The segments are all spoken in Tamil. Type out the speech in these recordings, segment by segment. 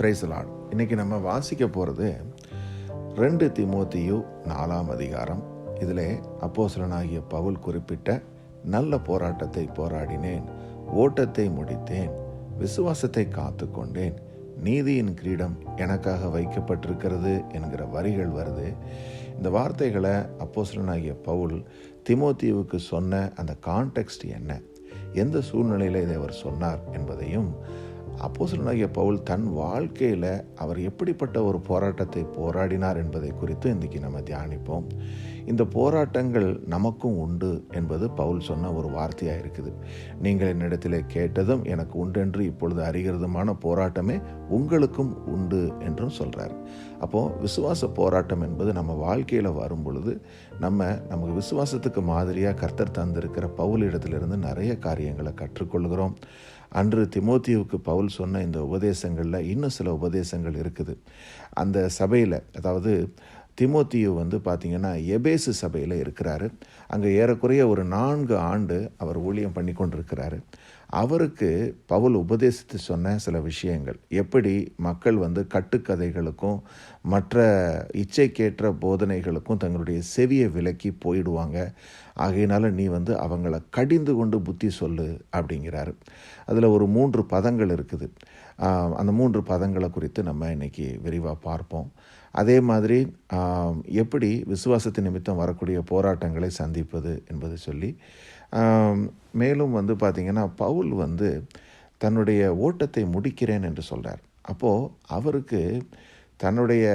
பிரைசலாட் இன்றைக்கி நம்ம வாசிக்க போகிறது ரெண்டு திமோத்தியு நாலாம் அதிகாரம். இதில் அப்போசலனாகிய பவுல் குறிப்பிட்ட நல்ல போராட்டத்தை போராடினேன் ஓட்டத்தை முடித்தேன் விசுவாசத்தை காத்து கொண்டேன் நீதியின் கிரீடம் எனக்காக வைக்கப்பட்டிருக்கிறது என்கிற வரிகள் வருது. இந்த வார்த்தைகளை அப்போசலனாகிய பவுல் திமோத்தியுவுக்கு சொன்ன அந்த கான்டெக்ஸ்ட் என்ன? எந்த சூழ்நிலையில் இதை அவர் சொன்னார் என்பதையும் அப்போஸ்தலனாகிய பவுல் தன் வாழ்க்கையில் அவர் எப்படிப்பட்ட ஒரு போராட்டத்தை போராடினார் என்பதை குறித்து இன்றைக்கி நம்ம தியானிப்போம். இந்த போராட்டங்கள் நமக்கும் உண்டு என்பது பவுல் சொன்ன ஒரு வார்த்தையாக இருக்குது. நீங்கள் என்னிடத்தில் கேட்டதும் எனக்கு உண்டென்று இப்பொழுது அறிகிறதுமான போராட்டமே உங்களுக்கும் உண்டு என்றும் சொல்கிறார் அப்போது விசுவாச போராட்டம் என்பது நம்ம வாழ்க்கையில் வரும் பொழுது நம்ம நமக்கு விசுவாசத்துக்கு மாதிரியாக கர்த்தர் தந்திருக்கிற பவுலிடத்திலிருந்து நிறைய காரியங்களை கற்றுக்கொள்கிறோம். அன்று திமோத்தியுவுக்கு பவுல் சொன்ன இந்த உபதேசங்களில் இன்னும் சில உபதேசங்கள் இருக்குது. அந்த சபையில் அதாவது திமோத்தியு வந்து பார்த்திங்கன்னா எபேசு சபையில் இருக்கிறாரு. அங்கே ஏறக்குறைய ஒரு நான்கு ஆண்டு அவர் ஊழியம் பண்ணி கொண்டிருக்கிறாரு அவருக்கு பவுல் உபதேசித்து சொன்ன சில விஷயங்கள். எப்படி மக்கள் வந்து கட்டுக்கதைகளுக்கும் மற்ற இச்சைக்கேற்ற போதனைகளுக்கும் தங்களுடைய செவியை விலக்கி போயிடுவாங்க. ஆகையினால நீ வந்து அவங்கள கடிந்து கொண்டு புத்தி சொல்லு அப்படிங்கிறாரு. அதில் ஒரு மூன்று பதங்கள் இருக்குது. அந்த மூன்று பதங்களை குறித்து நம்ம இன்றைக்கி விரிவாக பார்ப்போம். அதே மாதிரி எப்படி விசுவாசத்து நிமித்தம் வரக்கூடிய போராட்டங்களை சந்திப்பது என்பது சொல்லி மேலும் வந்து பார்த்திங்கன்னா பவுல் வந்து தன்னுடைய ஓட்டத்தை முடிக்கிறேன் என்று சொல்கிறார் அப்போது அவருக்கு தன்னுடைய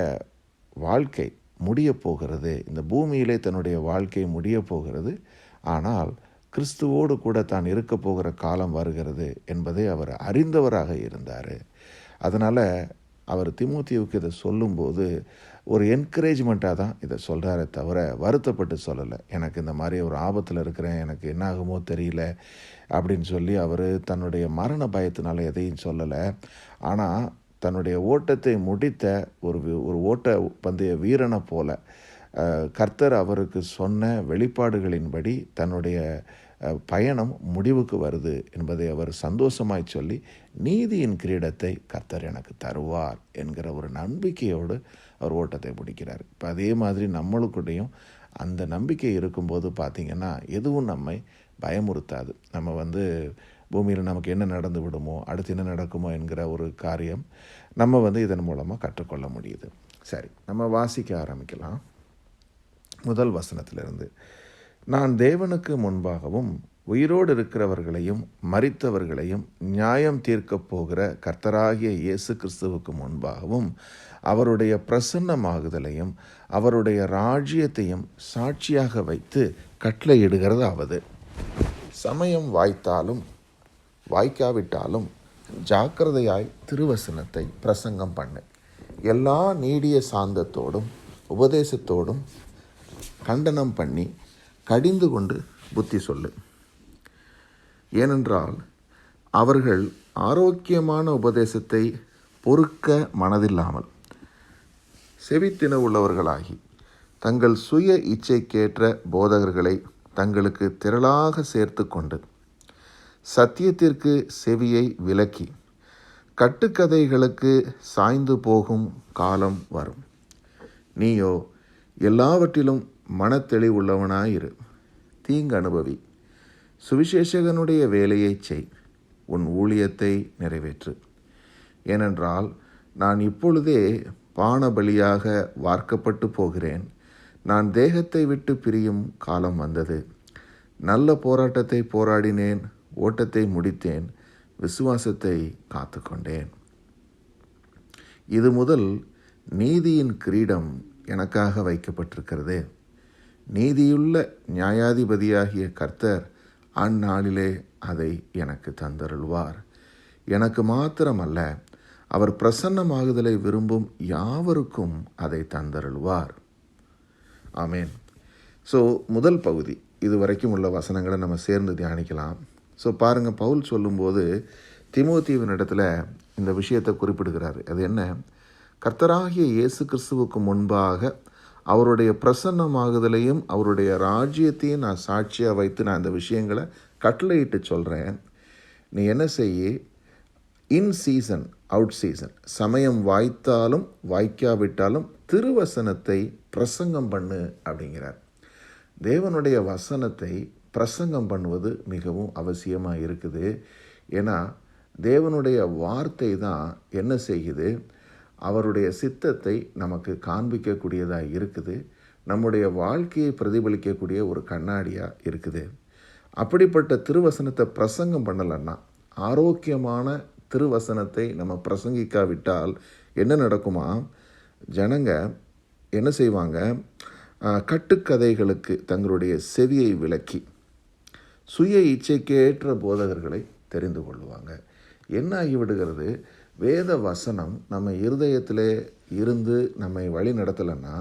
வாழ்க்கை முடிய போகிறது இந்த பூமியிலே தன்னுடைய வாழ்க்கை முடிய போகிறது ஆனால் கிறிஸ்துவோடு கூட தான் இருக்க போகிற காலம் வருகிறது என்பதை அவர் அறிந்தவராக இருந்தார். அதனால் அவர் திமுத்தியுக்கு இதை சொல்லும்போது ஒரு என்கரேஜ்மெண்ட்டாக தான் இதை சொல்கிறாரே தவிர வருத்தப்பட்டு சொல்லலை. எனக்கு இந்த மாதிரி ஒரு ஆபத்தில் இருக்கிறேன் எனக்கு என்ன ஆகுமோ தெரியல அப்படின்னு சொல்லி அவர் தன்னுடைய மரண பயத்தினால எதையும் சொல்லலை. ஆனால் தன்னுடைய ஓட்டத்தை முடித்த ஒரு ஒரு ஓட்ட பந்தய வீரனை போல கர்த்தர் அவருக்கு சொன்ன வெளிப்பாடுகளின்படி தன்னுடைய பயணம் முடிவுக்கு வருது என்பதை அவர் சந்தோஷமாய் சொல்லி நீதியின் கிரீடத்தை கர்த்தர் எனக்கு தருவார் என்கிற ஒரு நம்பிக்கையோடு அவர் ஓட்டத்தை பிடிக்கிறார். இப்போ அதே மாதிரி நம்மளுக்குடையும் அந்த நம்பிக்கை இருக்கும்போது பார்த்திங்கன்னா எதுவும் நம்மை பயமுறுத்தாது. நம்ம வந்து பூமியில் நமக்கு என்ன நடந்து விடுமோ அடுத்து என்ன நடக்குமோ என்கிற ஒரு காரியம் நம்ம வந்து இதன் மூலமாக கற்றுக்கொள்ள முடியுது. சரி நம்ம வாசிக்க ஆரம்பிக்கலாம். முதல் வசனத்திலிருந்து நான் தேவனுக்கு முன்பாகவும் உயிரோடு இருக்கிறவர்களையும் மறித்தவர்களையும் நியாயம் தீர்க்கப் போகிற கர்த்தராகிய இயேசு கிறிஸ்துவுக்கு முன்பாகவும் அவருடைய பிரசன்னமாகுதலையும் அவருடைய ராஜ்யத்தையும் சாட்சியாக வைத்து கட்டளையிடுகிறதாவது. சமயம் வாய்த்தாலும் வாய்க்காவிட்டாலும் ஜாக்கிரதையாய் திருவசனத்தை பிரசங்கம் பண்ணு. எல்லா நீடிய சாந்தத்தோடும் உபதேசத்தோடும் கண்டனம் பண்ணி கடிந்து கொண்டு புத்தி சொல்லு. ஏனென்றால் அவர்கள் ஆரோக்கியமான உபதேசத்தை பொறுக்க மனதில்லாமல் செவித்தின உள்ளவர்களாகி தங்கள் சுய இச்சைக்கேற்ற போதகர்களை தங்களுக்கு திரளாக சேர்த்து கொண்டு சத்தியத்திற்கு செவியை விலக்கி கட்டுக்கதைகளுக்கு சாய்ந்து போகும் காலம் வரும். நீயோ எல்லாவற்றிலும் மனத்தெளிவுள்ளவனாயிரு. தீங்கு அனுபவி. சுவிசேஷகனுடைய வேலையைச் செய். உன் ஊழியத்தை நிறைவேற்று. ஏனென்றால் நான் இப்பொழுதே பானபலியாக வார்க்கப்பட்டு போகிறேன். நான் தேகத்தை விட்டு பிரியும் காலம் வந்தது. நல்ல போராட்டத்தை போராடினேன் ஓட்டத்தை முடித்தேன் விசுவாசத்தை காத்து கொண்டேன் இது முதல் நீதியின் கிரீடம் எனக்காக வைக்கப்பட்டிருக்கிறது. நீதியுள்ள நியாயாதிபதியாகிய கர்த்தர் அந்நாளிலே அதை எனக்கு தந்தருள்வார். எனக்கு மாத்திரமல்ல அவர் பிரசன்னமாகுதலை விரும்பும் யாவருக்கும் அதை தந்தருள்வார். ஆமேன். ஸோ முதல் பகுதி இது வரைக்கும் உள்ள வசனங்களை நம்ம சேர்ந்து தியானிக்கலாம். ஸோ பாருங்கள் பவுல் சொல்லும்போது திமுத்தீவின் இடத்துல இந்த விஷயத்தை குறிப்பிடுகிறார். அது என்ன? கர்த்தராகிய இயேசு கிறிஸ்துவுக்கு முன்பாக அவருடைய பிரசன்னமாகுதலையும் அவருடைய ராஜ்யத்தையும் நான் சாட்சியாக வைத்து நான் இந்த விஷயங்களை கட்டளையிட்டு சொல்கிறேன் நீ என்ன செய்ய? இன் சீசன் அவுட் சீசன் சமயம் வாய்த்தாலும் வாய்க்காவிட்டாலும் திருவசனத்தை பிரசங்கம் பண்ணு அப்படிங்கிறார். தேவனுடைய வசனத்தை பிரசங்கம் பண்ணுவது மிகவும் அவசியமாக இருக்குது. ஏன்னா தேவனுடைய வார்த்தை தான் என்ன செய்யுது? அவருடைய சித்தத்தை நமக்கு காண்பிக்கக்கூடியதாக இருக்குது. நம்முடைய வாழ்க்கையை பிரதிபலிக்கக்கூடிய ஒரு கண்ணாடியாக இருக்குது. அப்படிப்பட்ட திருவசனத்தை பிரசங்கம் பண்ணலைன்னா ஆரோக்கியமான திருவசனத்தை நம்ம பிரசங்கிக்காவிட்டால் என்ன நடக்குமா? ஜனங்க என்ன செய்வாங்க? கட்டுக்கதைகளுக்கு தங்களுடைய செவியை விலக்கி சுய இச்சைக்கேற்ற போதகர்களை தெரிந்து கொள்வாங்க. என்ன ஆகிவிடுகிறது? வேத வசனம் நம்ம இருதயத்திலே இருந்து நம்மை வழி நடத்தலைன்னா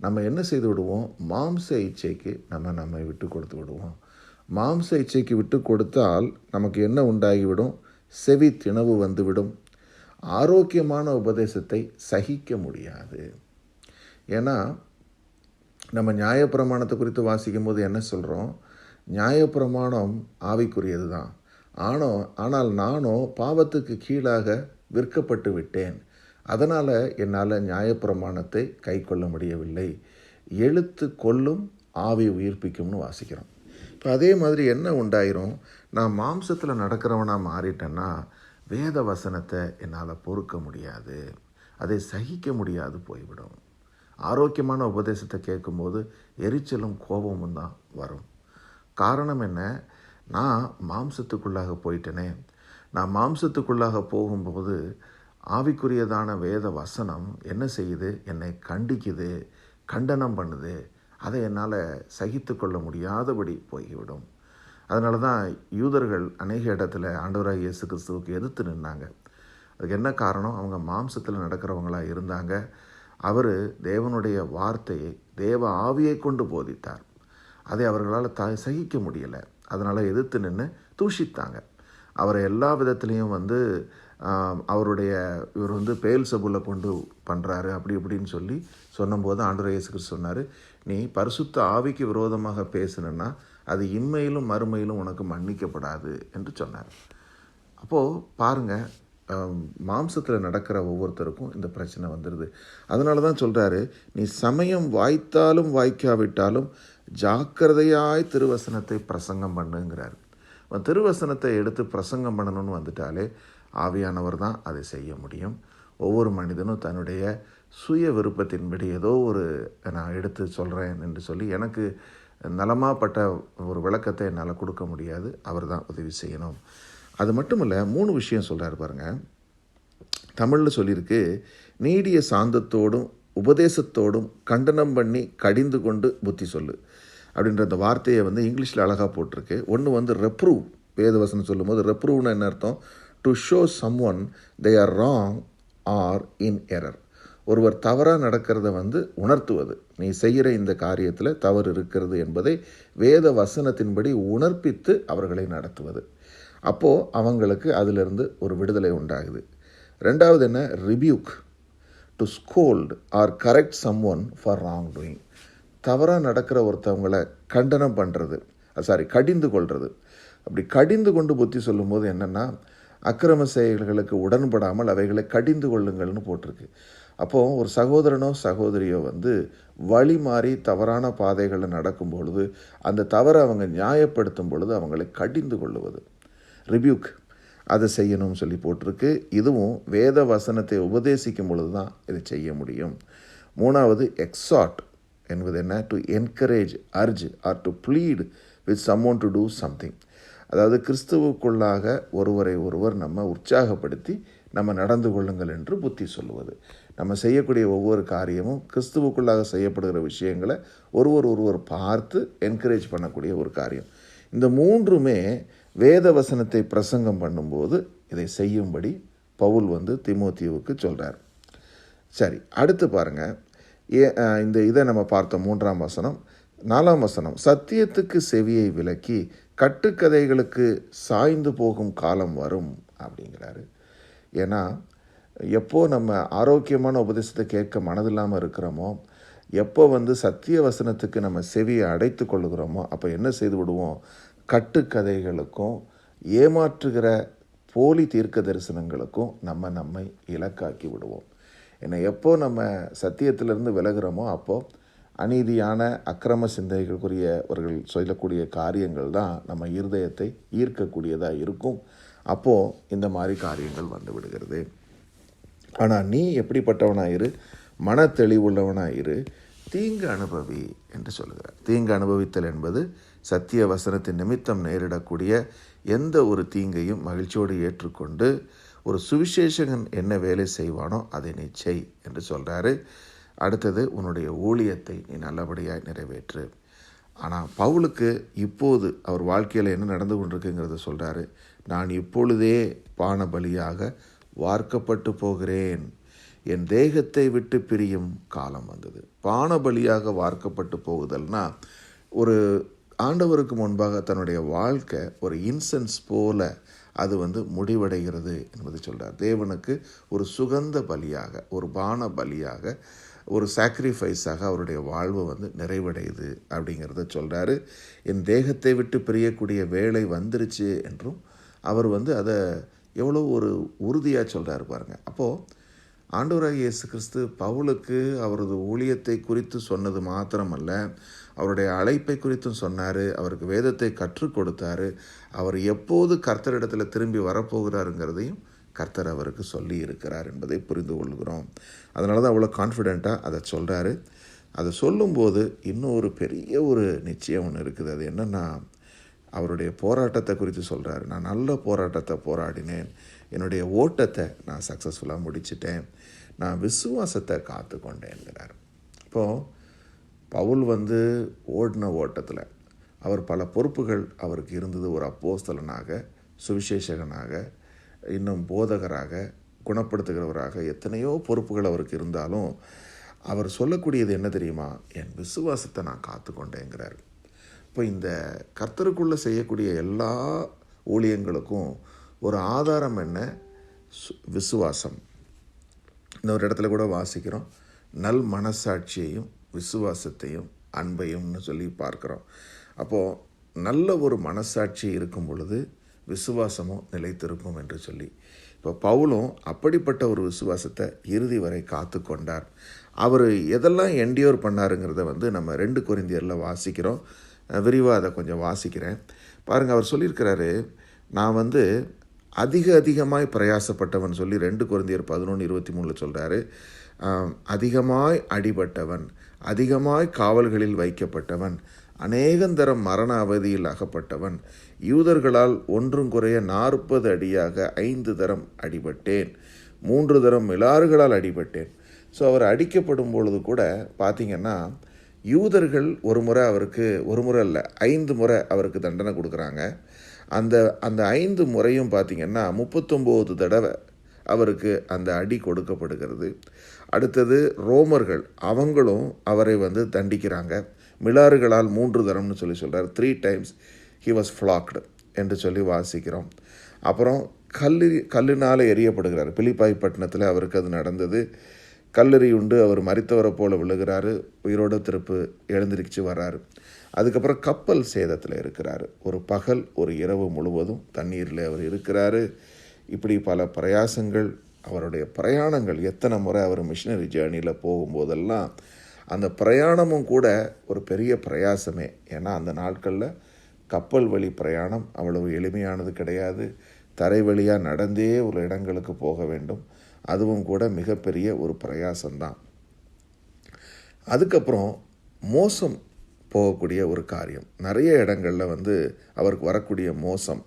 நம்ம என்ன செய்து விடுவோம்? மாம்ச இச்சைக்கு நம்ம நம்மை விட்டு கொடுத்து விடுவோம். மாம்ச இச்சைக்கு விட்டு கொடுத்தால் நமக்கு என்ன உண்டாகிவிடும்? செவி திணவு வந்துவிடும். ஆரோக்கியமான உபதேசத்தை சகிக்க முடியாது. ஏன்னா நம்ம நியாயப்பிரமாணத்தை குறித்து வாசிக்கும் போது என்ன சொல்கிறோம் நியாயப்பிரமாணம் ஆவிக்குரியது தான் ஆனோ ஆனால் நானோ பாவத்துக்கு கீழாக விற்கப்பட்டு விட்டேன். அதனால் என்னால் நியாயப்பிரமாணத்தை கை கொள்ள முடியவில்லை. எழுத்து கொல்லும் ஆவி உயிர்ப்பிக்கும்னு வாசிக்கிறோம். இப்போ அதே மாதிரி என்ன உண்டாயிரும்? நான் மாம்சத்தில் நடக்கிறவனாக மாறிட்டேன்னா வேத வசனத்தை என்னால் பொறுக்க முடியாது. அதை சகிக்க முடியாது போய்விடும். ஆரோக்கியமான உபதேசத்தை கேட்கும்போது எரிச்சலும் கோபமும் தான் வரும். காரணம் என்ன? நான் மாம்சத்துக்குள்ளாக போயிட்டேனே. நான் மாம்சத்துக்குள்ளாக போகும்போது ஆவிக்குரியதான வேத வசனம் என்ன செய்யுது? என்னை கண்டிக்குது கண்டனம் பண்ணுது. அதை என்னால் சகித்து கொள்ள முடியாதபடி போய்விடும். அதனால தான் யூதர்கள் அநேக இடத்துல ஆண்டவராக இயேசு கிறிஸ்துவுக்கு எதிர்த்து நின்னாங்க. அதுக்கு என்ன காரணம்? அவங்க மாம்சத்தில் நடக்கிறவங்களாக இருந்தாங்க. அவர் தேவனுடைய வார்த்தையை தேவ ஆவியை கொண்டு போதித்தார். அதை அவர்களால் த சகிக்க முடியலை. அதனால் எதிர்த்து நின்று தூஷித்தாங்க. அவரை எல்லா விதத்துலேயும் வந்து அவருடைய இவர் வந்து பேல் சபுல கொண்டு பண்ணுறாரு அப்படி இப்படின்னு சொல்லி சொன்னபோது ஆண்டவர் இயேசுக்கு சொன்னார் நீ பரிசுத்த ஆவிக்கு விரோதமாக பேசுனன்னா அது இம்மையிலும் மறுமையிலும் உனக்கு மன்னிக்கப்படாது என்று சொன்னார். அப்போது பாருங்கள் மாம்சத்தில் நடக்கிற ஒவ்வொருத்தருக்கும் இந்த பிரச்சனை வந்துடுது அதனால தான் சொல்கிறாரு நீ சமயம் வாய்த்தாலும் வாய்க்காவிட்டாலும் ஜாக்கிரதையாய் திருவசனத்தை பிரசங்கம் பண்ணுங்கிறாரு. திருவசனத்தை எடுத்து பிரசங்கம் பண்ணணும்னு வந்துட்டாலே ஆவியானவர் தான் அதை செய்ய முடியும். ஒவ்வொரு மனிதனும் தன்னுடைய சுய விருப்பத்தின்படி ஏதோ ஒரு நான் எடுத்து சொல்கிறேன் என்று சொல்லி எனக்கு நலமாப்பட்ட ஒரு விளக்கத்தை என்னால் கொடுக்க முடியாது. அவர் தான் உதவி செய்யணும். அது மட்டும் இல்லை மூணு விஷயம் சொல்கிறார் பாருங்கள் தமிழில் சொல்லியிருக்கு நீடிய சாந்தத்தோடும் உபதேசத்தோடும் கண்டனம் பண்ணி கடிந்து கொண்டு புத்தி சொல்லு. அப்படின்ற அந்த வார்த்தையை வந்து இங்கிலீஷில் அழகாக போட்டிருக்கு. ஒன்று வந்து ரெப்ரூவ் வேதவசனம் சொல்லும்போது ரெப்ரூவ்னு என்ன அர்த்தம்? To show someone they are wrong or in error ஒருவர் தவறாக நடக்கிறத வந்து உணர்த்துவது. நீ செய்கிற இந்த காரியத்தில் தவறு இருக்கிறது என்பதை வேத வசனத்தின்படி உணர்ப்பித்து அவர்களை நடத்துவது. அப்போது அவங்களுக்கு அதிலிருந்து ஒரு விடுதலை உண்டாகுது. ரெண்டாவது என்ன? Rebuke to scold or correct someone for wrongdoing தவறாக நடக்கிற ஒருத்தவங்களை கண்டனம் பண்ணுறது சாரி கடிந்து கொள்வது அப்படி கடிந்து கொண்டு புத்தி சொல்லும்போது என்னென்னா அக்கிரம செயல்களுக்கு உடன்படாமல் அவைகளை கடிந்து கொள்ளுங்கள்னு போட்டிருக்கு. அப்போது ஒரு சகோதரனோ சகோதரியோ வந்து வழி மாறி தவறான பாதைகளில் நடக்கும் பொழுது அந்த தவறை அவங்க நியாயப்படுத்தும் பொழுது அவங்களை கடிந்து கொள்ளுவது. ரிபியூக் அதை செய்யணும்னு சொல்லி போட்டிருக்கு. இதுவும் வேத வசனத்தை உபதேசிக்கும் பொழுது தான் இதை செய்ய முடியும். மூணாவது எக்ஸாட் என்பது என்ன? To encourage urge or to plead with someone to do something அதாவது கிறிஸ்துவுக்குள்ளாக ஒருவரை ஒருவர் நம்ம உற்சாகப்படுத்தி நம்ம நடந்து கொள்ளுங்கள் என்று புத்தி சொல்லுவது. நம்ம செய்யக்கூடிய ஒவ்வொரு காரியமும் கிறிஸ்துவுக்குள்ளாக செய்யப்படுகிற விஷயங்களை ஒருவர் ஒருவர் பார்த்து என்கரேஜ் பண்ணக்கூடிய ஒரு காரியம். இந்த மூன்றுமே வேத வசனத்தை பிரசங்கம் பண்ணும்போது இதை செய்யும்படி பவுல் வந்து திமோத்தியுவுக்கு சொல்கிறார் சரி அடுத்து பாருங்கள் ஏ இந்த இதை நம்ம பார்த்தோம் மூன்றாம் வசனம். நாலாம் வசனம் சத்தியத்துக்கு செவியை விலக்கி கட்டுக்கதைகளுக்கு சாய்ந்து போகும் காலம் வரும் அப்படிங்கிறாரு. ஏன்னா எப்போ நம்ம ஆரோக்கியமான உபதேசத்தை கேட்க மனதில்லாமல் இருக்கிறோமோ எப்போ வந்து சத்திய வசனத்துக்கு நம்ம செவியை அடைத்து கொள்ளுகிறோமோ அப்போ என்ன செய்து விடுவோம்? கட்டுக்கதைகளுக்கும் ஏமாற்றுகிற போலி தீர்க்க தரிசனங்களுக்கும் நம்ம நம்மை இலக்காக்கி விடுவோம். ஏன்னா எப்போ நம்ம சத்தியத்திலிருந்து விலகுறோமோ அப்போது அநீதியான அக்கிரம சிந்தனைகளுக்குரியவர்கள் சொல்லக்கூடிய காரியங்கள் தான் நம்ம இருதயத்தை ஈர்க்கக்கூடியதாக இருக்கும். அப்போது இந்த மாதிரி காரியங்கள் வந்து விடுகிறது. ஆனால் நீ எப்படிப்பட்டவனாயிரு மன தெளிவுள்ளவனாயிரு தீங்கு அனுபவி என்று சொல்கிறார் தீங்கு அனுபவித்தல் என்பது சத்திய வசனத்தின் நிமித்தம் நேரிடக்கூடிய எந்த ஒரு தீங்கையும் மகிழ்ச்சியோடு ஏற்றுக்கொண்டு ஒரு சுவிசேஷகன் என்ன வேலை செய்வானோ அதை நீ செய் என்று சொல்கிறாரு அடுத்தது உன்னுடைய ஊழியத்தை நீ நல்லபடியாக நிறைவேற்று. ஆனால் பவுலுக்கு இப்போது அவர் வாழ்க்கையில் என்ன நடந்து கொண்டிருக்குங்கிறத சொல்கிறாரு நான் இப்பொழுதே பான பலியாக வார்க்கப்பட்டு போகிறேன். என் தேகத்தை விட்டு பிரியும் காலம் வந்தது. பான பலியாக வார்க்கப்பட்டு போகுதல்னா ஒரு ஆண்டவருக்கு முன்பாக தன்னுடைய வாழ்க்கை ஒரு இன்சென்ஸ் போல அது வந்து முடிவடைகிறது என்பதை சொல்கிறார் தேவனுக்கு ஒரு சுகந்த பலியாக ஒரு பான பலியாக ஒரு சாக்ரிஃபைஸாக அவருடைய வாழ்வு வந்து நிறைவடையுது அப்படிங்கிறத சொல்கிறாரு என் தேகத்தை விட்டு பிரியக்கூடிய வேலை வந்துருச்சு என்றும் அவர் வந்து அதை எவ்வளோ ஒரு உறுதியாக சொல்கிறாரு பாருங்கள் அப்போது ஆண்டவராக இயேசு கிறிஸ்து பவுலுக்கு அவரது ஊழியத்தை குறித்து சொன்னது மாத்திரமல்ல அவருடைய அழைப்பை குறித்தும் சொன்னார் அவருக்கு வேதத்தை கற்றுக் கொடுத்தாரு அவர் எப்போது கர்த்தரிடத்தில் திரும்பி வரப்போகிறாருங்கிறதையும் கர்த்தர் அவருக்கு சொல்லி இருக்கிறார் என்பதை புரிந்து கொள்கிறோம். அதனால தான் அவ்வளோ கான்ஃபிடெண்ட்டாக அதை சொல்கிறாரு அதை சொல்லும்போது இன்னும் ஒரு பெரிய ஒரு நிச்சயம் ஒன்று இருக்குது. அது என்னென்னா அவருடைய போராட்டத்தை குறித்து சொல்கிறாரு நான் நல்ல போராட்டத்தை போராடினேன். என்னுடைய ஓட்டத்தை நான் சக்ஸஸ்ஃபுல்லாக முடிச்சிட்டேன். நான் விசுவாசத்தை காத்து கொண்டேன்கிறார் இப்போது பவுல் வந்து ஓடின ஓட்டத்தில் அவர் பல பொறுப்புகள் அவருக்கு இருந்தது. ஒரு அப்போஸ்தலனாக சுவிசேஷகனாக இன்னும் போதகராக குணப்படுத்துகிறவராக எத்தனையோ பொறுப்புகள் அவருக்கு இருந்தாலும் அவர் சொல்லக்கூடியது என்ன தெரியுமா? என் விசுவாசத்தை நான் காத்து கொண்டேங்கிறார் இப்போ இந்த கர்த்தருக்குள்ளே செய்யக்கூடிய எல்லா ஊழியங்களுக்கும் ஒரு ஆதாரம் என்ன? விசுவாசம். இன்னொரு இடத்துல கூட வாசிக்கிறோம். நல் மனசாட்சியையும் விசுவாசத்தையும் அன்பையும்னு சொல்லி பார்க்குறோம். அப்போது நல்ல ஒரு மனசாட்சி இருக்கும் பொழுது விசுவாசமும் நிலைத்திருக்கும் என்று சொல்லி. இப்போ பவுலும் அப்படிப்பட்ட ஒரு விசுவாசத்தை இறுதி வரை காத்து கொண்டார். அவர் எதெல்லாம் என்டியோர் பண்ணாருங்கிறத வந்து நம்ம ரெண்டு குறைந்தியரில் வாசிக்கிறோம். விரிவாக அதை கொஞ்சம் வாசிக்கிறேன். பாருங்கள் அவர் சொல்லியிருக்கிறாரு நான் வந்து அதிக அதிகமாய் பிரயாசப்பட்டவன் சொல்லி ரெண்டு குழந்தையர் பதினொன்று இருபத்தி மூணில் சொல்கிறாரு அதிகமாய் அடிபட்டவன் அதிகமாய் காவல்களில் வைக்கப்பட்டவன் அநேகந்தரம் மரண அவதியில் அகப்பட்டவன். யூதர்களால் ஒன்றும் குறைய நாற்பது அடியாக ஐந்து தரம் அடிபட்டேன். மூன்று தரம் மிலாறுகளால் அடிபட்டேன். ஸோ அவர் அடிக்கப்படும் பொழுது கூட பார்த்திங்கன்னா யூதர்கள் ஒரு முறை அவருக்கு ஒரு முறை இல்லை ஐந்து முறை அவருக்கு தண்டனை கொடுக்குறாங்க. அந்த அந்த ஐந்து முறையும் பார்த்திங்கன்னா முப்பத்தொம்போது தடவை அவருக்கு அந்த அடி கொடுக்கப்படுகிறது. அடுத்தது ரோமர்கள் அவங்களும் அவரை வந்து தண்டிக்கிறாங்க. மிலாறுகளால் மூன்று தரம்னு சொல்லி சொல்கிறார் three times he was flogged என்று சொல்லி வாசிக்கிறோம். அப்புறம் கல்லு கல்லினால் எரியப்படுகிறார் பிலிப்பாய்ப்பட்டினத்தில் அவருக்கு அது நடந்தது. கல்லறி உண்டு அவர் மறித்தவரை போல விழுகிறாரு. உயிரோடு திருப்பு எழுந்திருச்சு வர்றாரு. அதுக்கப்புறம் கப்பல் சேதத்தில் இருக்கிறாரு. ஒரு பகல் ஒரு இரவு முழுவதும் தண்ணீரில் அவர் இருக்கிறாரு. இப்படி பல பிரயாசங்கள் அவருடைய பிரயாணங்கள் எத்தனை முறை அவர் மிஷினரி ஜேர்னியில் போகும்போதெல்லாம் அந்த பிரயாணமும் கூட ஒரு பெரிய பிரயாசமே. ஏன்னா அந்த நாட்களில் கப்பல் வழி பிரயாணம் அவ்வளவு எளிமையானது கிடையாது. தரை வழியாக நடந்தே ஒரு இடங்களுக்கு போக வேண்டும். அதுவும் கூட மிகப்பெரிய ஒரு பிரயாசம்தான். அதுக்கப்புறம் மோசம் போகக்கூடிய ஒரு காரியம். நிறைய இடங்களில் வந்து அவருக்கு வரக்கூடிய மோசம்.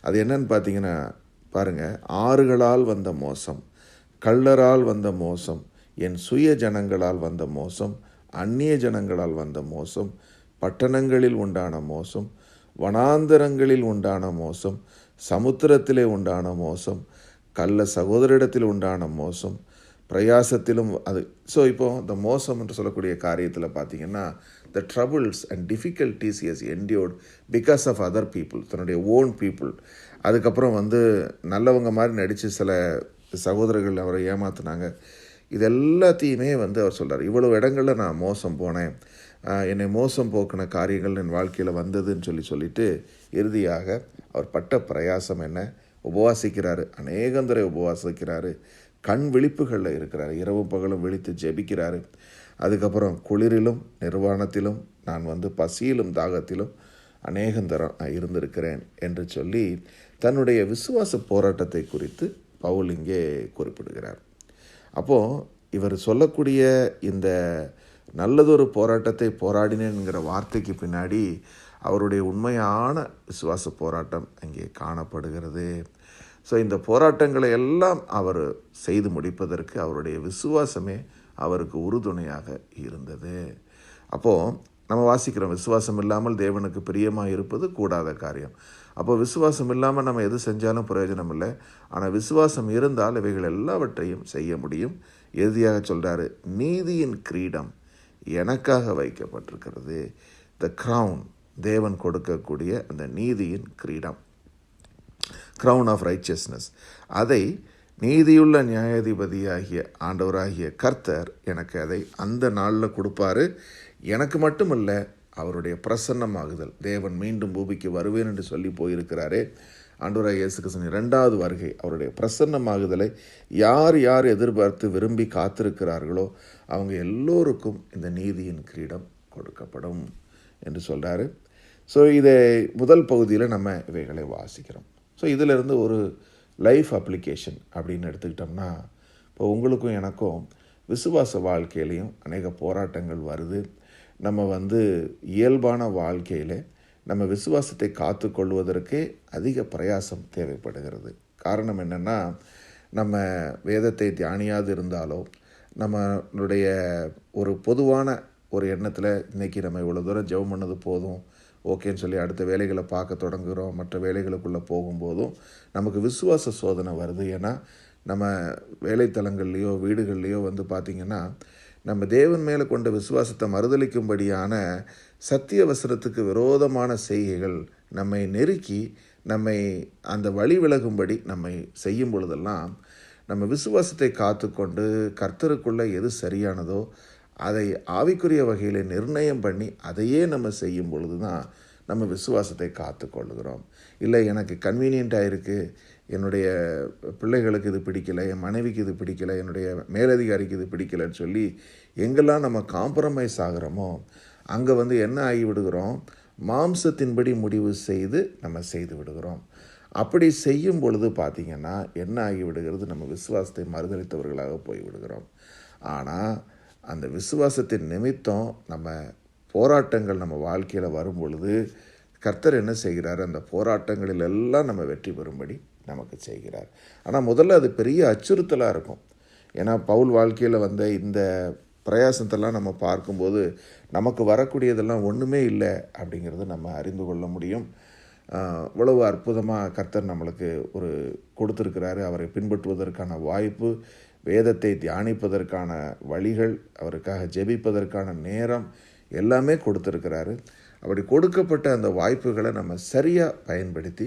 அது என்னன்னு பார்த்தீங்கன்னா பாருங்கள் ஆறுகளால் வந்த மோசம் கள்ளரால் வந்த மோசம் என் சுய ஜனங்களால் வந்த மோசம் அந்நிய ஜனங்களால் வந்த மோசம் பட்டணங்களில் உண்டான மோசம் வனாந்தரங்களில் உண்டான மோசம் சமுத்திரத்திலே உண்டான மோசம் கள்ள சகோதரிடத்தில் உண்டான மோசம் பிரயாசத்திலும் அது. ஸோ இப்போ இந்த மோசம் என்று சொல்லக்கூடிய காரியத்தில் பார்த்தீங்கன்னா the troubles and difficulties is endured because of other people தன்னுடைய ஓன் பீப்புள் அதுக்கப்புறம் வந்து நல்லவங்க மாதிரி நடித்து சில சகோதரர்கள் அவரை ஏமாத்தினாங்க. இது எல்லாத்தையுமே வந்து அவர் சொல்கிறார் இவ்வளோ இடங்களில் நான் மோசம் போனேன். என்னை மோசம் போக்கின காரியங்கள் என் வாழ்க்கையில் வந்ததுன்னு சொல்லி சொல்லிட்டு இறுதியாக அவர் பட்ட பிரயாசம் என்ன? உபவாசிக்கிறாரு. அநேகந்தரை உபவாசிக்கிறாரு. கண் விழிப்புகளில் இருக்கிறார். இரவும் பகலும் விழித்து ஜெபிக்கிறாரு. அதுக்கப்புறம் குளிரிலும் நிர்வாணத்திலும் நான் வந்து பசியிலும் தாகத்திலும் அநேகந்தரம் நான் இருந்திருக்கிறேன் என்று சொல்லி தன்னுடைய விசுவாச போராட்டத்தை குறித்து பவுல் இங்கே குறிப்பிடுகிறார். அப்போது இவர் சொல்லக்கூடிய இந்த நல்லதொரு போராட்டத்தை போராடினேங்கிற வார்த்தைக்கு பின்னாடி அவருடைய உண்மையான விசுவாச போராட்டம் அங்கே காணப்படுகிறது. ஸோ இந்த போராட்டங்களை எல்லாம் அவர் செய்து முடிப்பதற்கு அவருடைய விசுவாசமே அவருக்கு உறுதுணையாக இருந்தது. அப்போது நம்ம வாசிக்கிறோம் விசுவாசம் இல்லாமல் தேவனுக்கு பிரியமாக இருப்பது கூடாத காரியம். அப்போ விசுவாசம் இல்லாமல் நம்ம எது செஞ்சாலும் பிரயோஜனம் இல்லை ஆனால் விசுவாசம் இருந்தால் இவைகள் எல்லாவற்றையும் செய்ய முடியும். இறுதியாக சொல்கிறாரு நீதியின் கிரீடம் எனக்காக வைக்கப்பட்டிருக்கிறது. த க்ரௌன் தேவன் கொடுக்கக்கூடிய அந்த நீதியின் கிரீடம். க்ரௌன் ஆஃப் ரைச்சியஸ்னஸ் அதை நீதியுள்ள நியாயாதிபதியாகிய ஆண்டவராகிய கர்த்தர் எனக்கு அதை அந்த நாளில் கொடுப்பாரு. எனக்கு மட்டுமல்ல அவருடைய பிரசன்னமாகுதல். தேவன் மீண்டும் பூமிக்கு வருவேன் என்று சொல்லி போயிருக்கிறாரே. ஆண்டவராக இயேசு கிருஷ்ணன் இரண்டாவது வருகை அவருடைய பிரசன்னமாகுதலை யார் யார் எதிர்பார்த்து விரும்பி காத்திருக்கிறார்களோ அவங்க எல்லோருக்கும் இந்த நீதியின் கிரீடம் கொடுக்கப்படும் என்று சொல்கிறாரு ஸோ இதை முதல் பகுதியில் நம்ம இவைகளை வாசிக்கிறோம். ஸோ இதிலிருந்து ஒரு லைஃப் அப்ளிகேஷன் அப்படின்னு எடுத்துக்கிட்டோம்னா இப்போ உங்களுக்கும் எனக்கும் விசுவாச வாழ்க்கையிலையும் அநேக போராட்டங்கள் வருது. நம்ம வந்து இயல்பான வாழ்க்கையில் நம்ம விசுவாசத்தை காத்து கொள்வதற்கே அதிக பிரயாசம் தேவைப்படுகிறது. காரணம் என்னென்னா நம்ம வேதத்தை தியானியாது இருந்தாலோ நம்மளுடைய ஒரு பொதுவான ஒரு எண்ணத்தில் இன்றைக்கி நம்ம இவ்வளோ தூரம் ஜெபம் பண்ணது போதும் ஓகேன்னு சொல்லி அடுத்த வேலைகளை பார்க்க தொடங்குகிறோம் மற்ற வேலைகளுக்குள்ளே போகும்போதும் நமக்கு விசுவாச சோதனை வருது. ஏன்னா நம்ம வேலைத்தலங்கள்லேயோ வீடுகள்லேயோ வந்து பார்த்திங்கன்னா நம்ம தேவன் மேலே கொண்ட விசுவாசத்தை மறுதளிக்கும்படியான சத்திய வசனத்துக்கு விரோதமான செய்கைகள் நம்மை நெருக்கி நம்மை அந்த வழி விலகும்படி நம்மை செய்யும் பொழுதெல்லாம் நம்ம விசுவாசத்தை காத்துக்கொண்டு கர்த்தருக்குள்ளே எது சரியானதோ அதை ஆவிக்குரிய வகையில் நிர்ணயம் பண்ணி அதையே நம்ம செய்யும் பொழுது தான் நம்ம விசுவாசத்தை காத்து இல்லை எனக்கு கன்வீனியண்ட்டாக இருக்குது என்னுடைய பிள்ளைகளுக்கு இது பிடிக்கலை என் மனைவிக்கு இது பிடிக்கலை என்னுடைய மேலதிகாரிக்கு இது பிடிக்கலைன்னு சொல்லி எங்கெல்லாம் நம்ம காம்ப்ரமைஸ் ஆகிறோமோ அங்கே வந்து என்ன ஆகி விடுகிறோம்? மாம்சத்தின்படி முடிவு செய்து நம்ம செய்து விடுகிறோம். அப்படி செய்யும் பொழுது பார்த்திங்கன்னா என்ன ஆகி விடுகிறது? நம்ம விசுவாசத்தை மறுதளித்தவர்களாக போய் விடுகிறோம். ஆனால் அந்த விசுவாசத்தின் நிமித்தம் நம்ம போராட்டங்கள் நம்ம வாழ்க்கையில் வரும் பொழுது கர்த்தர் என்ன செய்கிறார்? அந்த போராட்டங்களில் எல்லாம் நம்ம வெற்றி பெறும்படி நமக்கு செய்கிறார். ஆனால் முதல்ல அது பெரிய அச்சுறுத்தலாக இருக்கும். ஏன்னா பவுல் வாழ்க்கையில் வந்த இந்த பிரயாசத்தெல்லாம் நம்ம பார்க்கும்போது நமக்கு வரக்கூடியதெல்லாம் ஒன்றுமே இல்லை அப்படிங்கிறத நம்ம அறிந்து கொள்ள முடியும். இவ்வளவு அற்புதமாக கர்த்தர் நம்மளுக்கு ஒரு கொடுத்துருக்கிறாரு. அவரை பின்பற்றுவதற்கான வாய்ப்பு வேதத்தை தியானிப்பதற்கான வழிகள் அவருக்காக ஜெபிப்பதற்கான நேரம் எல்லாமே கொடுத்துருக்கிறாரு. அப்படி கொடுக்கப்பட்ட அந்த வாய்ப்புகளை நம்ம சரியாக பயன்படுத்தி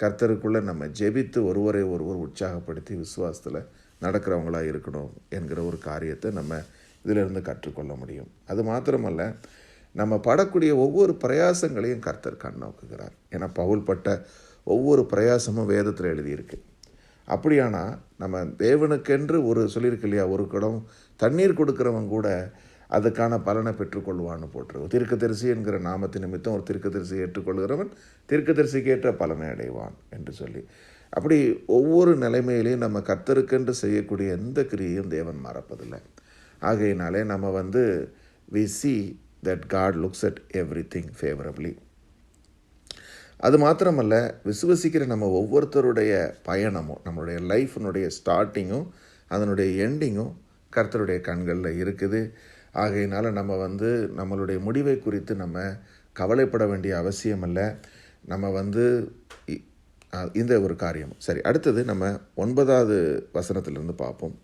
கர்த்தருக்குள்ளே நம்ம ஜெபித்து ஒருவரை ஒருவர் உற்சாகப்படுத்தி விசுவாசத்தில் நடக்கிறவங்களாக இருக்கணும் என்கிற ஒரு காரியத்தை நம்ம இதிலிருந்து கற்றுக்கொள்ள முடியும். அது மாத்திரமல்ல நம்ம படக்கூடிய ஒவ்வொரு பிரயாசங்களையும் கர்த்தர் கண்ணோக்குகிறார் ஏன்னா பவுல் பட்ட ஒவ்வொரு பிரயாசமும் வேதத்தில் எழுதியிருக்கு. அப்படியானா நம்ம தேவனுக்கென்று ஒரு சொல்லியிருக்கு இல்லையா ஒரு குடம் தண்ணீர் கொடுக்குறவன் கூட அதுக்கான பலனை பெற்றுக்கொள்வான்னு போட்டிருக்கும் தீர்க்கதரிசி என்கிற நாமத்தை நிமித்தம் ஒரு தீர்க்கதரிசியை ஏற்றுக்கொள்கிறவன் தீர்க்கதரிசிக்கு ஏற்ற பலனை அடைவான் என்று சொல்லி. அப்படி ஒவ்வொரு நிலைமையிலையும் நம்ம கத்தருக்கென்று செய்யக்கூடிய எந்த கிரியையும் தேவன் மறப்பதில்லை. ஆகையினாலே நம்ம வந்து we see that God looks at everything favourably அது மாத்திரமல்ல விசுவசிக்கிற நம்ம ஒவ்வொருத்தருடைய பயணமும் நம்மளுடைய லைஃப்னுடைய ஸ்டார்டிங்கும் அதனுடைய எண்டிங்கும் கர்த்தருடைய கண்களில் இருக்குது. ஆகையினால் நம்ம வந்து நம்மளுடைய முடிவை குறித்து நம்ம கவலைப்பட வேண்டிய அவசியம் இல்லை. நம்ம வந்து இந்த ஒரு காரியம். சரி அடுத்தது நம்ம ஒன்பதாவது வசனத்திலிருந்து பார்ப்போம்.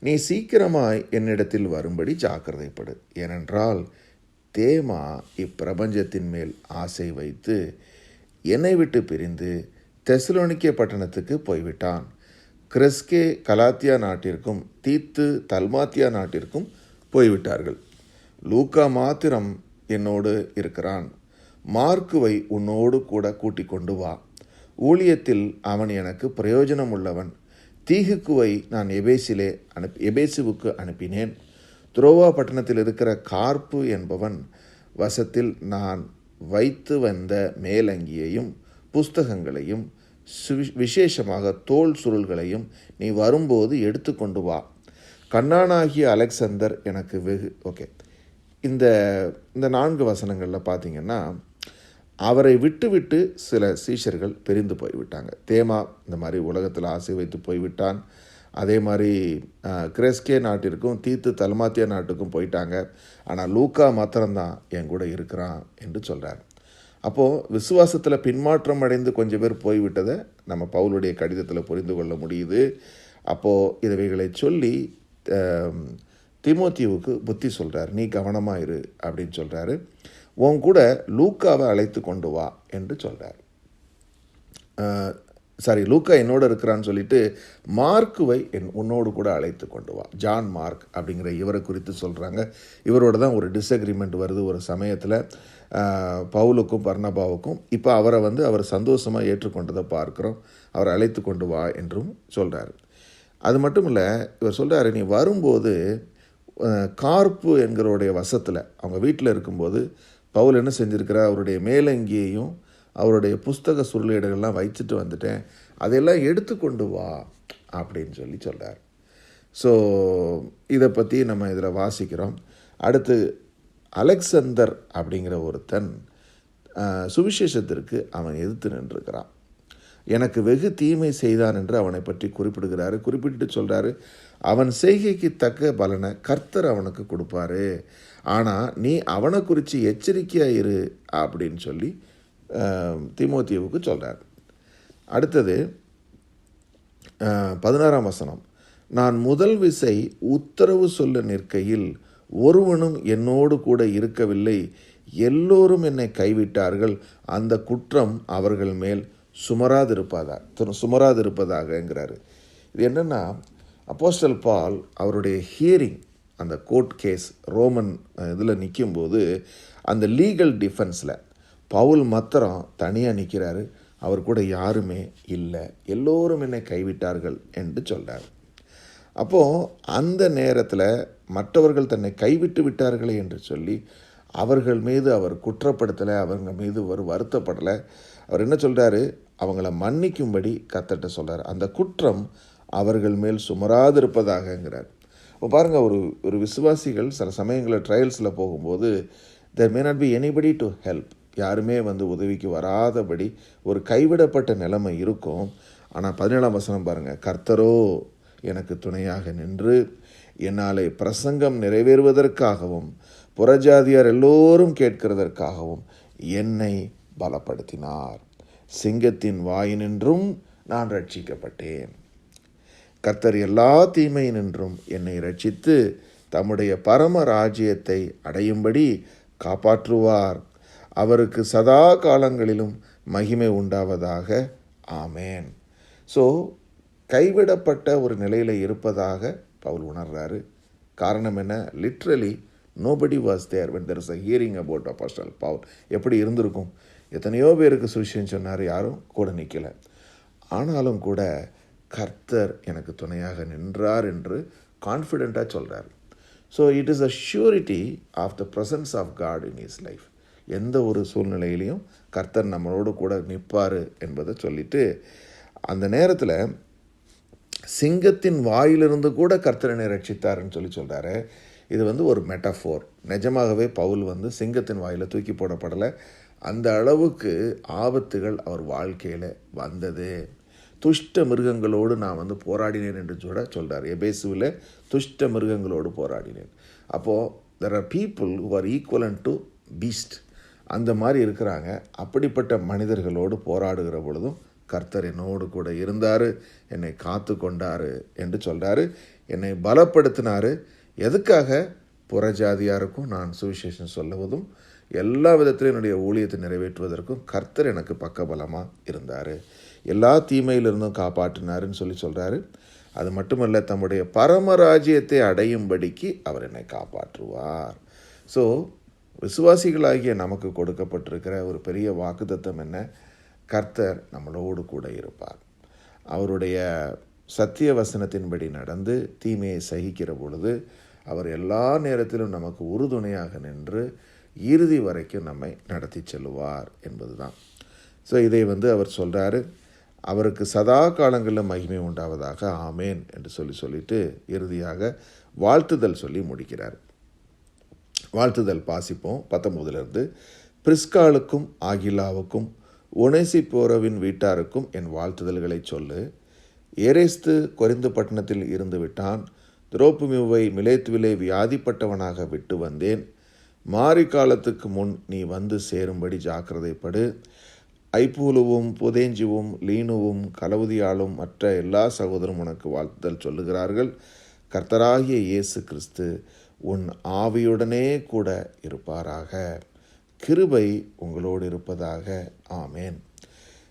நீ சீக்கிரமாய் என்னிடத்தில் வரும்படி ஜாக்கிரதைப்படு. ஏனென்றால் தேமா இப்பிரபஞ்சத்தின் மேல் ஆசை வைத்து என்னை விட்டு பிரிந்து தெசலோனிக்கிய பட்டணத்துக்கு போய்விட்டான். கிறிஸ்கே கலாத்தியா நாட்டிற்கும் தீத்து தல்மாத்தியா நாட்டிற்கும் போய்விட்டார்கள். லூக்கா மாத்திரம் என்னோடு இருக்கிறான். மார்க்குவை உன்னோடு கூட கூட்டிக் கொண்டு வா. ஊழியத்தில் அவன் எனக்கு பிரயோஜனம் உள்ளவன் தீகுக்குவை நான் எபேசிலே அனுப்பி எபேசுவுக்கு அனுப்பினேன். துரோவா பட்டணத்தில் இருக்கிற கார்ப்பு என்பவன் வசத்தில் நான் வைத்து வந்த மேலங்கியையும் புஸ்தகங்களையும் விசேஷமாக தோல் சுருள்களையும் நீ வரும்போது எடுத்துக்கொண்டு வா. கண்ணானாகிய அலெக்சந்தர் எனக்கு வெகு ஓகே. இந்த இந்த நான்கு வசனங்களில் பார்த்தீங்கன்னா அவரை விட்டுவிட்டு சில சீஷர்கள் பிரிந்து போய்விட்டாங்க. தேமா இந்த மாதிரி உலகத்தில் ஆசை வைத்து போய்விட்டான். அதே மாதிரி கிரேஸ்கே நாட்டிற்கும் தீத்து தல்மாத்தியா நாட்டுக்கும் போயிட்டாங்க. ஆனால் லூக்கா மாத்திரம்தான் என் கூட இருக்கிறான் என்று சொல்கிறார் அப்போது விசுவாசத்தில் பின்மாற்றம் அடைந்து கொஞ்சம் பேர் போய்விட்டதை நம்ம பவுலுடைய கடிதத்தில் புரிந்து கொள்ள முடியுது. அப்போது இவைகளை சொல்லி திமோத்தியுவுக்கு புத்தி சொல்கிறார் நீ கவனமாக இரு அப்படின்னு சொல்கிறாரு உன் கூட லூக்காவை அழைத்து கொண்டு வா என்று சொல்கிறார் சாரி லூக்கா என்னோட இருக்கிறான்னு சொல்லிட்டு மார்க்குவை என் உன்னோடு கூட அழைத்து கொண்டு வா. ஜான் மார்க் அப்படிங்கிற இவரை குறித்து சொல்கிறாங்க இவரோட தான் ஒரு டிஸ்அக்ரிமெண்ட் வருது ஒரு சமயத்தில். பவுலுக்கும் பர்ணபாவுக்கும். இப்போ அவரை வந்து அவர் சந்தோஷமாக ஏற்றுக்கொண்டதை பார்க்குறோம். அவரை அழைத்து கொண்டு வா என்றும் சொல்கிறார் அது மட்டும் இல்லை இவர் சொல்கிறாரு நீ வரும்போது கார்ப்பு என்கிறோடைய வசத்தில். அவங்க வீட்டில் இருக்கும்போது பவுல் என்ன செஞ்சுருக்கிறார்? அவருடைய மேலங்கியையும் அவருடைய புஸ்தக சுருளீடுகள்லாம் வச்சுட்டு வந்துட்டேன். அதையெல்லாம் எடுத்துக்கொண்டு வா அப்படின்னு சொல்லி சொல்கிறார் ஸோ இதை பற்றி நம்ம இதில் வாசிக்கிறோம். அடுத்து அலெக்சந்தர் அப்படிங்கிற ஒருத்தன் சுவிசேஷத்திற்கு அவன் எதிர்த்து நின்றுக்கிறான் எனக்கு வெகு தீமை செய்தான் என்று அவனை பற்றி குறிப்பிடுகிறாரு. குறிப்பிட்டு சொல்கிறாரு அவன் செய்கைக்கு தக்க பலனை கர்த்தர் அவனுக்கு கொடுப்பாரு. ஆனால் நீ அவனை குறித்து எச்சரிக்கையாக இரு அப்படின்னு சொல்லி திமுத்தியவுக்கு சொல்கிறார் அடுத்தது பதினாறாம் வசனம். நான் முதல் விசை உத்தரவு சொல்ல நிற்கையில் ஒருவனும் என்னோடு கூட இருக்கவில்லை. எல்லோரும் என்னை கைவிட்டார்கள். அந்த குற்றம் அவர்கள் மேல் சுமராதிருப்பதா சுமராதிருப்பதாகங்கிறாரு. இது என்னென்னா அப்போஸ்டல் பால் அவருடைய ஹியரிங் அந்த கோர்ட் கேஸ் ரோமன் இதில் நிற்கும்போது அந்த லீகல் டிஃபென்ஸில் பவுல் மாத்திரம் தனியாக நிற்கிறாரு அவர் கூட யாருமே இல்லை. எல்லோரும் என்னை கைவிட்டார்கள் என்று சொல்கிறார் அப்போது அந்த நேரத்தில் மற்றவர்கள் தன்னை கைவிட்டு விட்டார்களே என்று சொல்லி அவர்கள் மீது அவர் குற்றப்படுத்தலை அவங்க மீது ஒரு வருத்தப்படலை. அவர் என்ன சொல்கிறாரு அவங்கள மன்னிக்கும்படி கத்தட்ட சொல்கிறார் அந்த குற்றம் அவர்கள் மேல் சுமராதிருப்பதாகங்கிறார். இப்போ பாருங்கள் ஒரு ஒரு விசுவாசிகள் சில சமயங்களில் ட்ரையல்ஸில் போகும்போது there may not be anybody to help யாருமே வந்து உதவிக்கு வராதபடி ஒரு கைவிடப்பட்ட நிலைமை இருக்கும். ஆனால் பதினேழாம் வசனம் பாருங்கள் கர்த்தரோ எனக்கு துணையாக நின்று என்னாலே பிரசங்கம் நிறைவேறுவதற்காகவும் புறஜாதியார் எல்லோரும் கேட்கிறதற்காகவும் என்னை பலப்படுத்தினார். சிங்கத்தின் வாயினின்றும் நான் ரட்சிக்கப்பட்டேன். கர்த்தர் எல்லா தீமையினின்றும் என்னை ரட்சித்து தம்முடைய பரம ராஜ்யத்தை அடையும்படி காப்பாற்றுவார். அவருக்கு சதா காலங்களிலும் மகிமை உண்டாவதாக. ஆமேன். ஸோ கைவிடப்பட்ட ஒரு நிலையில் இருப்பதாக பவுல் உணர்றாரு. காரணம் என்ன? Literally nobody was there when there is a hearing about apostle Paul எப்படி இருந்திருக்கும்? எத்தனையோ பேருக்கு சுவிஷன் சொன்னார் யாரும் கூட நிற்கல ஆனாலும் கூட கர்த்தர் எனக்கு துணையாக நின்றார் என்று கான்ஃபிடெண்ட்டாக சொல்கிறார் so it is a surety of the presence of God in his life எந்த ஒரு சூழ்நிலையிலையும் கர்த்தர் நம்மளோடு கூட நிற்பார் என்பதை சொல்லிட்டு அந்த நேரத்தில் சிங்கத்தின் வாயிலிருந்து கூட கர்த்தரனை ரட்சித்தாருன்னு சொல்லி சொல்கிறாரு இது வந்து ஒரு மெட்டஃபோர். நிஜமாகவே பவுல் வந்து சிங்கத்தின் வாயில் தூக்கி போடப்படலை. அந்த அளவுக்கு ஆபத்துகள் அவர் வாழ்க்கையில் வந்தது. துஷ்ட மிருகங்களோடு நான் வந்து போராடினேன் என்று கூட சொல்கிறார் எபேசுவில் துஷ்ட மிருகங்களோடு போராடினேன். அப்போது there are people who are equivalent to beast அந்த மாதிரி இருக்கிறாங்க. அப்படிப்பட்ட மனிதர்களோடு போராடுகிற பொழுதும் கர்த்தர் என்னோடு கூட இருந்தார் என்னை காத்து கொண்டார் என்று சொல்கிறாரு என்னை பலப்படுத்தினார். எதுக்காக? புறஜாதியாருக்கும் நான் சுவிசேஷம் சொல்லுவதும் எல்லா விதத்திலும் என்னுடைய ஊழியத்தை நிறைவேற்றுவதற்கும் கர்த்தர் எனக்கு பக்கபலமாக இருந்தார். எல்லா தீமையிலிருந்தும் காப்பாற்றினாருன்னு சொல்லி சொல்கிறாரு அது மட்டுமல்ல தம்முடைய பரமராஜ்யத்தை அடையும்படிக்கு அவர் என்னை காப்பாற்றுவார். ஸோ விசுவாசிகளாகிய நமக்கு கொடுக்கப்பட்டிருக்கிற ஒரு பெரிய வாக்குத்தத்தம் என்ன? கர்த்தர் நம்மளோடு கூட இருப்பார். அவருடைய சத்திய வசனத்தின்படி நடந்து தீமையை சகிக்கிற பொழுது அவர் எல்லா நேரத்திலும் நமக்கு உறுதுணையாக நின்று இறுதி வரைக்கும் நம்மை நடத்தி செல்லுவார் என்பதுதான். ஸோ இதை வந்து அவர் சொல்கிறாரு அவருக்கு சதா காலங்களில் மகிமை உண்டாவதாக ஆமேன் என்று சொல்லி சொல்லிட்டு இறுதியாக வாழ்த்துதல் சொல்லி முடிக்கிறார். வாழ்த்துதல் பாசிப்போம். பத்தொம்போதுலேருந்து பிரிஸ்காலுக்கும் ஆகிலாவுக்கும் ஒனேசி போரவின் வீட்டாருக்கும் என் வாழ்த்துதல்களை சொல்லு. ஏரேஸ்து கொரிந்து பட்டணத்தில் இருந்து விட்டான் துரோப்புமிவை மிலேத்துவிலே வியாதிப்பட்டவனாக விட்டு வந்தேன். மாறி காலத்துக்கு முன் நீ வந்து சேரும்படி ஜாக்கிரதைப்படு. ஐப்பூலுவும் புதேஞ்சுவும் லீனுவும் கலவுதியாலும் மற்ற எல்லா சகோதரும் உனக்கு வாழ்த்துதல் சொல்லுகிறார்கள். கர்த்தராகிய இயேசு கிறிஸ்து உன் ஆவியுடனே கூட இருப்பாராக. கிருபை உங்களோடு இருப்பதாக. ஆமேன்.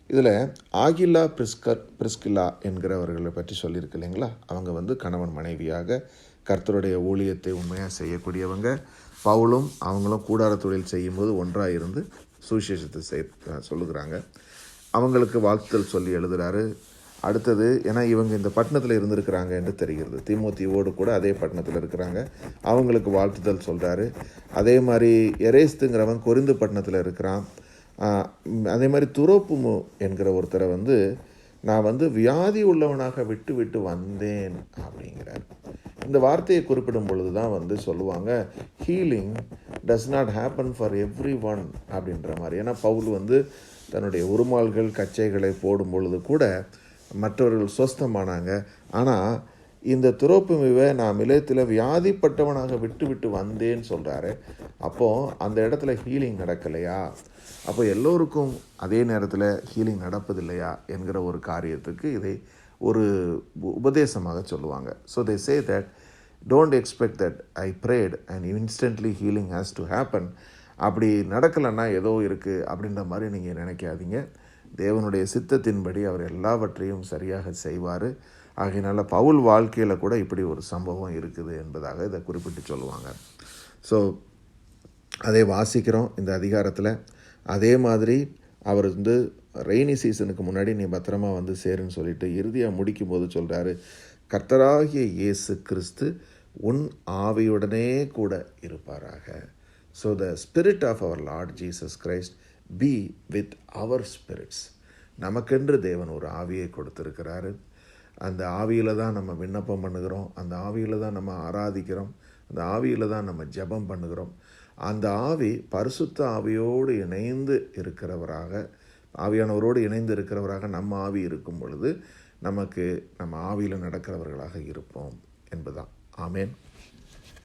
இதில் ஆகிலா பிரிஸ்கர் பிரிஸ்கில்லா என்கிறவர்களை பற்றி சொல்லியிருக்கு இல்லைங்களா? அவங்க வந்து கணவன் மனைவியாக கர்த்தருடைய ஊழியத்தை உண்மையாக செய்யக்கூடியவங்க. பவுலும் அவங்களும் கூடார தொழில் செய்யும்போது ஒன்றாக இருந்து சுவிசேஷத்தை செய் சொல்லுகிறாங்க. அவங்களுக்கு வாழ்த்துதல் சொல்லி எழுதுகிறாரு அடுத்தது ஏன்னா இவங்க இந்த பட்டணத்தில் இருந்திருக்கிறாங்க என்று தெரிகிறது. திமுத்தியோடு கூட அதே பட்டணத்தில் இருக்கிறாங்க. அவங்களுக்கு வாழ்த்துதல் சொல்கிறாரு அதே மாதிரி எரேஸ்துங்கிறவன் கொரிந்து பட்டணத்தில் இருக்கிறான். அதே மாதிரி துரோப்புமு என்கிற ஒருத்தரை வந்து நான் வந்து வியாதி உள்ளவனாக விட்டு விட்டு வந்தேன் அப்படிங்கிறார். இந்த வார்த்தையை குறிப்பிடும் பொழுது தான் வந்து சொல்லுவாங்க healing does not happen for everyone அப்படின்ற மாதிரி. ஏன்னா பவுல் வந்து தன்னுடைய உருமால்கள் கச்சைகளை போடும் பொழுது கூட மற்றவர்கள் சொஸ்தமானாங்க. ஆனால் இந்த துரோப்புமிவை நான் மிலயத்தில் வியாதிப்பட்டவனாக விட்டு விட்டு வந்தேன்னு சொல்கிறாரு அப்போது அந்த இடத்துல ஹீலிங் நடக்கலையா? அப்போ எல்லோருக்கும் அதே நேரத்தில் ஹீலிங் நடப்பதில்லையா என்கிற ஒரு காரியத்துக்கு இதை ஒரு உபதேசமாக சொல்லுவாங்க. So they say that don't expect that I prayed and instantly healing has to happen அப்படி நடக்கலைன்னா ஏதோ இருக்குது அப்படின்ற மாதிரி நீங்கள் நினைக்காதீங்க. தேவனுடைய சித்தத்தின்படி அவர் எல்லாவற்றையும் சரியாக செய்வார். ஆகையினால பவுல் வாழ்க்கையில் கூட இப்படி ஒரு சம்பவம் இருக்குது என்பதாக இதை குறிப்பிட்டு சொல்லுவாங்க. ஸோ அதை வாசிக்கிறோம் இந்த அதிகாரத்தில். அதே மாதிரி அவர் வந்து ரெய்னி சீசனுக்கு முன்னாடி நீ பத்திரமா வந்து சேருன்னு சொல்லிட்டு இறுதியாக முடிக்கும் போது சொல்கிறாரு கர்த்தராகிய இயேசு கிறிஸ்து உன் ஆவியுடனே கூட இருப்பாராக. So the spirit of our Lord Jesus Christ be with our spirits நமக்கென்று தேவன் ஒரு ஆவியை கொடுத்துருக்கிறாரு. அந்த ஆவியில் தான் நம்ம விண்ணப்பம் பண்ணுகிறோம். அந்த ஆவியில் தான் நம்ம ஆராதிக்கிறோம். அந்த ஆவியில் தான் நம்ம ஜெபம் பண்ணுகிறோம். அந்த ஆவி பரிசுத்த ஆவியோடு இணைந்து இருக்கிறவராக ஆவியானவரோடு இணைந்து இருக்கிறவராக நம்ம ஆவி இருக்கும் பொழுது நமக்கு நம்ம ஆவியில் நடக்கிறவர்களாக இருப்போம் என்பதான் ஆமேன்.